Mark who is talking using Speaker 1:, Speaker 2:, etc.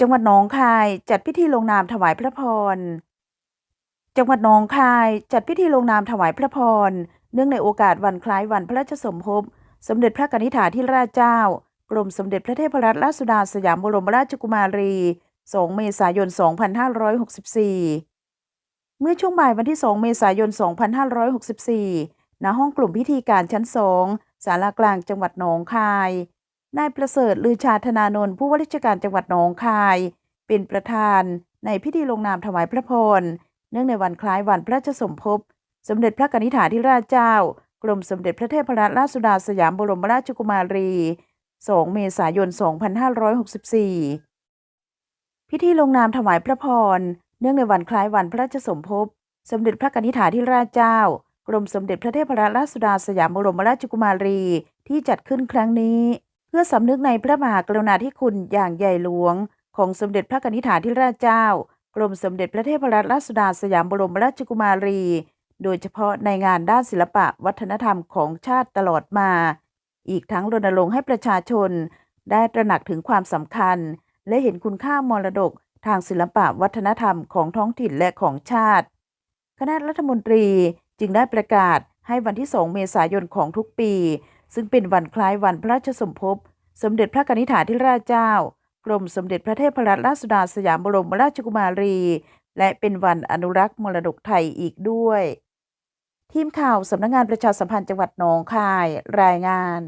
Speaker 1: จังหวัดหนองคายจัดพิธีลงนามถวายพระพร จังหวัดหนองคายจัดพิธีลงนามถวายพระพร เนื่องในโอกาสวันคล้ายวันพระราชสมภพ สมเด็จพระกนิษฐาธิราชเจ้า กรมสมเด็จพระเทพรัตนราชสุดาสยามบรมราชกุมารี 2 เมษายน 2564 เมื่อช่วงบ่ายวันที่ 2 เมษายน 2564 ณ ห้องกลุ่มพิธีการชั้น2ศาลากลางจังหวัดหนองคาย นายประเสริฐลือชาธนานนท์ผู้ว่าราชการจังหวัดหนองคาย เป็นประธานในพิธีลงนามถวายพระพร เนื่องในวันคล้ายวันพระราชสมภพ สมเด็จพระกนิษฐาธิราชเจ้า กรมสมเด็จพระเทพรัตนราชสุดาสยามบรมราชกุมารี 2 เมษายน 2564 พิธีลงนามถวายพระพร เนื่องในวันคล้ายวันพระราชสมภพ สมเด็จพระกนิษฐาธิราชเจ้า กรมสมเด็จพระเทพรัตนราชสุดาสยามบรมราชกุมารีที่จัดขึ้นครั้งนี้ เพื่อสำนึกในพระมหากรุณาธิคุณอย่างใหญ่หลวง ของสมเด็จพระนิษฐาธิราชเจ้า กรมสมเด็จพระเทพรัตนราชสุดาสยามบรมราชกุมารี โดยเฉพาะในงานด้านศิลปะวัฒนธรรมของชาติตลอดมา อีกทั้งรณรงค์ให้ประชาชน ได้ตระหนักถึงความสำคัญ และเห็นคุณค่ามรดกทางศิลปะวัฒนธรรมของท้องถิ่นและของชาติ คณะรัฐมนตรีจึงได้ประกาศให้วันที่ 2 เมษายนของทุกปี ซึ่งเป็นวันคล้ายวันพระราชสมภพ สมเด็จพระกนิษฐาธิราชเจ้า กรมสมเด็จพระเทพรัตนราชสุดาสยามบรมราชกุมารี และเป็นวันอนุรักษ์มรดกไทยอีกด้วย ทีมข่าวสำนักงงานประชาสัมพันธ์จังหวัดหนองคาย รายงาน